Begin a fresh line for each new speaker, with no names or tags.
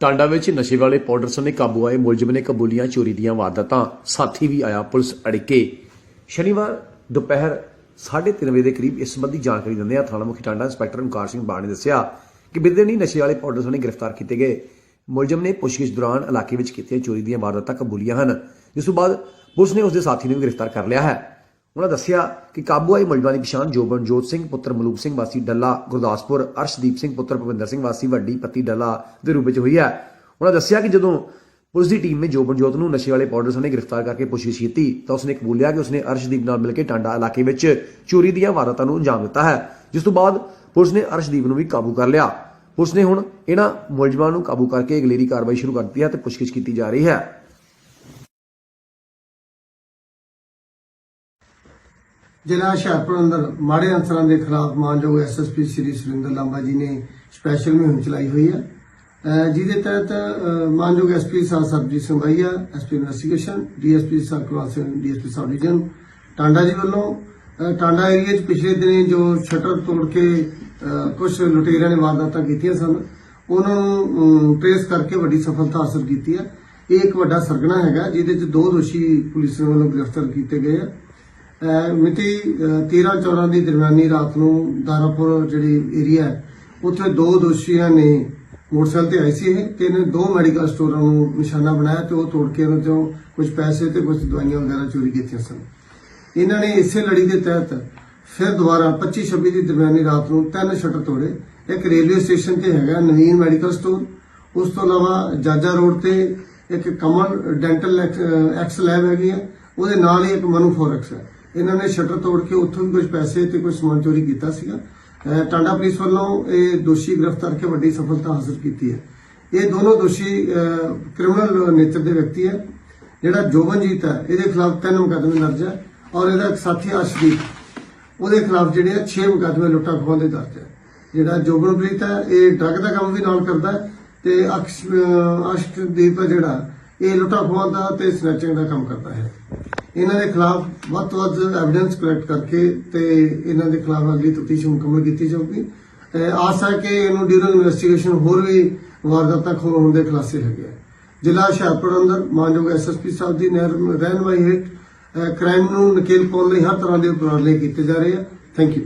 ਟਾਂਡਾ ਵਿੱਚ ਨਸ਼ੇ ਵਾਲੇ ਪਾਊਡਰ ਸਮੇਂ ਕਾਬੂ ਆਏ ਮੁਲਜ਼ਮ ਨੇ ਕਬੂਲੀਆਂ ਚੋਰੀ ਦੀਆਂ ਵਾਰਦਾਤਾਂ। ਸਾਥੀ ਵੀ ਆਇਆ ਪੁਲਿਸ ਅੜਿੱਕੇ। ਸ਼ਨੀਵਾਰ ਦੁਪਹਿਰ 3:30 ਵਜੇ ਦੇ ਕਰੀਬ ਇਸ ਸੰਬੰਧੀ ਜਾਣਕਾਰੀ ਦਿੰਦਿਆਂ ਥਾਣਾ ਮੁਖੀ ਟਾਂਡਾ ਇੰਸਪੈਕਟਰ ਓਮਕਾਰ ਸਿੰਘ ਬਾਣ ਨੇ ਦੱਸਿਆ ਕਿ ਬਿਰਦਨੀ ਨਸ਼ੇ ਵਾਲੇ ਪਾਊਡਰ ਸਮੇਂ ਗ੍ਰਿਫਤਾਰ ਕੀਤੇ ਗਏ। ਮੁਲਜ਼ਮ ਨੇ ਪੁੱਛਗਿੱਛ ਦੌਰਾਨ ਇਲਾਕੇ ਵਿੱਚ ਕੀਤੀਆਂ ਚੋਰੀ ਦੀਆਂ ਵਾਰਦਾਤਾਂ ਕਬੂਲੀਆਂ ਹਨ। ਜਿਸ ਤੋਂ ਬਾਅਦ ਪੁਲਿਸ ਨੇ ਉਸ ਦੇ ਸਾਥੀ ਨੂੰ ਵੀ ਗ੍ਰਿਫਤਾਰ ਕਰ ਲਿਆ ਹੈ। ਉਹਨਾਂ ਦੱਸਿਆ ਕਿ ਕਾਬੂ ਆਏ ਮੁਲਜ਼ਮਾਂ ਦੀ ਪਛਾਣ ਜੋਬਨਜੋਤ ਸਿੰਘ, ਪੁੱਤਰ ਮਲੂਕ ਸਿੰਘ ਵਾਸੀ ਡੱਲਾ, ਗੁਰਦਾਸਪੁਰ ਅਰਸ਼ਦੀਪ ਸਿੰਘ, ਪੁੱਤਰ ਭਵਿੰਦਰ ਸਿੰਘ ਵਾਸੀ, ਵੱਡੀ ਪੱਤੀ ਡੱਲਾ ਦੇ ਰੂਪ ਵਿੱਚ ਹੋਈ ਹੈ। ਉਹਨਾਂ ਦੱਸਿਆ ਕਿ ਜਦੋਂ ਪੁਲਿਸ ਦੀ ਟੀਮ ਨੇ ਜੋਬਨਜੋਤ ਨੂੰ ਨਸ਼ੇ ਵਾਲੇ ਪਾਊਡਰ ਸਣੇ ਗ੍ਰਿਫਤਾਰ ਕਰਕੇ ਪੁੱਛਗਿੱਛ ਕੀਤੀ, ਤਾਂ ਉਸਨੇ ਕਬੂਲਿਆ ਕਿ ਉਸਨੇ ਅਰਸ਼ਦੀਪ ਨਾਲ ਮਿਲ ਕੇ ਟਾਂਡਾ ਇਲਾਕੇ ਵਿੱਚ ਚੋਰੀ ਦੀਆਂ ਵਾਰਦਾਤਾਂ ਨੂੰ ਅੰਜਾਮ ਦਿੱਤਾ ਹੈ। ਜਿਸ ਤੋਂ ਬਾਅਦ ਪੁਲਿਸ ਨੇ ਅਰਸ਼ਦੀਪ ਨੂੰ ਵੀ ਕਾਬੂ ਕਰ ਲਿਆ। ਪੁਲਿਸ ਨੇ ਹੁਣ ਇਹਨਾਂ ਮੁਲਜ਼ਮਾਂ ਨੂੰ ਕਾਬੂ ਕਰਕੇ ਅਗਲੇਰੀ ਕਾਰਵਾਈ ਸ਼ੁਰੂ ਕਰ ਦਿੱਤੀ ਹੈ ਤੇ ਪੁੱਛਗਿੱਛ ਕੀਤੀ ਜਾ ਰਹੀ ਹੈ।
ਜ਼ਿਲ੍ਹਾ ਹੁਸ਼ਿਆਰਪੁਰ ਅੰਦਰ ਮਾੜੇ ਅਨਸਰਾਂ ਦੇ ਖਿਲਾਫ ਮਾਨਯੋਗ ਐਸਐਸਪੀ ਸ੍ਰੀ ਸੁਰਿੰਦਰ ਲਾਂਬਾ ਜੀ ਨੇ ਸਪੈਸ਼ਲ ਮੁਹਿੰਮ ਚਲਾਈ ਹੋਈ ਹੈ। ਜਿਹਦੇ ਤਹਿਤ ਮਾਨਯੋਗ ਐਸਪੀ ਸਾਹਿਬ ਸਰਬਜੀਤ ਸਿੰਘ ਬਾਈਆ ਐਸਪੀ ਇਨਵੈਸਟੀਗੇਸ਼ਨ ਡੀਐਸਪੀ ਸਾਹਿਬ Kulwant Singh DSP sub division, Tanda ji ਵੱਲੋਂ ਟਾਂਡਾ ਏਰੀਆ 'ਚ ਪਿਛਲੇ ਦਿਨੀ ਜੋ ਸ਼ਟਰ ਤੋੜ ਕੇ ਕੁਝ ਲੁਟੇਰਿਆਂ ਨੇ ਵਾਰਦਾਤਾਂ ਕੀਤੀਆਂ ਸਨ, ਉਹਨਾਂ ਨੂੰ ਟ੍ਰੇਸ ਕਰਕੇ ਵੱਡੀ ਸਫਲਤਾ ਹਾਸਲ ਕੀਤੀ ਹੈ। ਇਹ ਇੱਕ ਵੱਡਾ ਸਰਗਨਾ ਹੈਗਾ, ਜਿਹਦੇ 'ਚ ਦੋ ਦੋਸ਼ੀ ਪੁਲਿਸ ਵੱਲੋਂ ਗ੍ਰਿਫਤਾਰ ਕੀਤੇ ਗਏ ਆ। ਮਿਤੀ 13-14 ਦੀ ਦਰਮਿਆਨੀ ਰਾਤ ਨੂੰ ਦਾਰਾਪੁਰ ਜਿਹੜੀ ਏਰੀਆ ਹੈ, ਉੱਥੇ ਦੋ ਦੋਸ਼ੀਆਂ ਨੇ ਮੋਟਰਸਾਈਕਲ ਤੇ ਆਏ ਸੀ ਇਹ। ਤੇ ਇਹਨੇ ਦੋ ਮੈਡੀਕਲ ਸਟੋਰਾਂ ਨੂੰ ਨਿਸ਼ਾਨਾ ਬਣਾਇਆ ਤੇ ਉਹ ਤੋੜ ਕੇ ਉਹਨਾਂ ਚੋਂ ਕੁਝ ਪੈਸੇ ਤੇ ਕੁਝ ਦਵਾਈਆਂ ਵਗੈਰਾ ਚੋਰੀ ਕੀਤੀਆਂ ਸਨ। ਇਹਨਾਂ ਨੇ ਇਸੇ ਲੜੀ ਦੇ ਤਹਿਤ ਫਿਰ ਦੁਬਾਰਾ 25-26 ਦੀ ਦਰਮਿਆਨੀ ਰਾਤ ਨੂੰ ਤਿੰਨ ਸ਼ਟਰ ਤੋੜੇ। ਇੱਕ ਰੇਲਵੇ ਸਟੇਸ਼ਨ ਤੇ ਹੈਗਾ ਨਵੀਨ ਮੈਡੀਕਲ ਸਟੋਰ। ਉਸ ਤੋਂ ਇਲਾਵਾ ਜਾਜਾ ਰੋਡ ਤੇ ਇੱਕ ਕਮਨ ਡੈਂਟਲ ਐਕਸ ਲੈਬ ਹੈਗੀ ਹੈ। ਉਹਦੇ ਨਾਲ ਹੀ ਇੱਕ ਮਨੂ ਫੋਰੈਕਸ ਹੈ। ਇਹਨਾਂ ਨੇ ਸ਼ਟਰ ਤੋੜ ਕੇ ਉੱਥੋਂ ਵੀ ਕੁਝ ਪੈਸੇ ਤੇ ਕੁਝ ਸਮਾਨ ਚੋਰੀ ਕੀਤਾ ਸੀਗਾ। ਟਾਂਡਾ ਪੁਲਿਸ ਵੱਲੋਂ ਇਹ ਦੋਸ਼ੀ ਗ੍ਰਿਫਤਾਰ ਕੇ ਵੱਡੀ ਸਫਲਤਾ ਹਾਸਲ ਕੀਤੀ ਹੈ। ਇਹ ਦੋਨੋਂ ਦੋਸ਼ੀ ਕ੍ਰਿਮੀਨਲ ਨੇਚਰ ਦੇ ਵਿਅਕਤੀ ਹੈ। ਜਿਹੜਾ ਜੋਬਨਜੀਤ ਹੈ, ਇਹਦੇ ਖਿਲਾਫ ਤਿੰਨ ਮੁਕੱਦਮੇ ਦਰਜ ਹੈ ਔਰ ਇਹਦਾ ਇੱਕ ਸਾਥੀ ਅਰਸ਼ਦੀਪ ਉਹਦੇ ਖਿਲਾਫ ਜਿਹੜੇ ਆ 6 ਮੁਕੱਦਮੇ ਲੁੱਟਾ ਖੋਹਾਂ ਦੇ ਦਰਜ ਹੈ। ਜਿਹੜਾ ਜੋਬਨਪ੍ਰੀਤ ਹੈ, ਇਹ ਡਰਗ ਦਾ ਕੰਮ ਵੀ ਨਾਲ ਕਰਦਾ ਹੈ ਤੇ ਅਕਸ਼ ਹੈ ਜਿਹੜਾ, ਇਹ ਲੁੱਟਾ ਖੋਹਾਂ ਦਾ ਤੇ ਸਨੈਚਿੰਗ ਦਾ ਕੰਮ ਕਰਦਾ ਹੈ। ਇਹਨਾਂ ਦੇ ਖਿਲਾਫ ਵੱਧ ਤੋਂ ਵੱਧ ਐਵੀਡੈਂਸ ਕਲੈਕਟ ਕਰਕੇ ਤੇ ਇਹਨਾਂ ਦੇ ਖਿਲਾਫ ਅਗਲੀ ਤਫਤੀਸ਼ ਮੁਕੰਮਲ ਕੀਤੀ ਜਾਊਗੀ। ਆਸ ਹੈ ਕਿ ਇਹਨੂੰ ਡਿਊਰਿੰਗ ਇਨਵੈਸਟੀਗੇਸ਼ਨ ਹੋਰ ਵੀ ਵਾਰਦਾਤਾਂ ਹੋਣ ਦੇ ਖੁਲਾਸੇ ਹੈਗੇ ਆ। ਜ਼ਿਲ੍ਹਾ ਹੁਸ਼ਿਆਰਪੁਰ ਅੰਦਰ ਮਾਨਯੋਗ ਐਸਐਸਪੀ ਸਾਹਿਬ ਦੀ ਰਹਿਨਮਾਈ ਹੇਠ ਕ੍ਰਾਈਮ ਨੂੰ ਨਕੇਲ ਪਾਉਣ ਲਈ ਹਰ ਤਰ੍ਹਾਂ ਦੇ ਉਪਰਾਲੇ ਕੀਤੇ ਜਾ ਰਹੇ ਆ। Thank you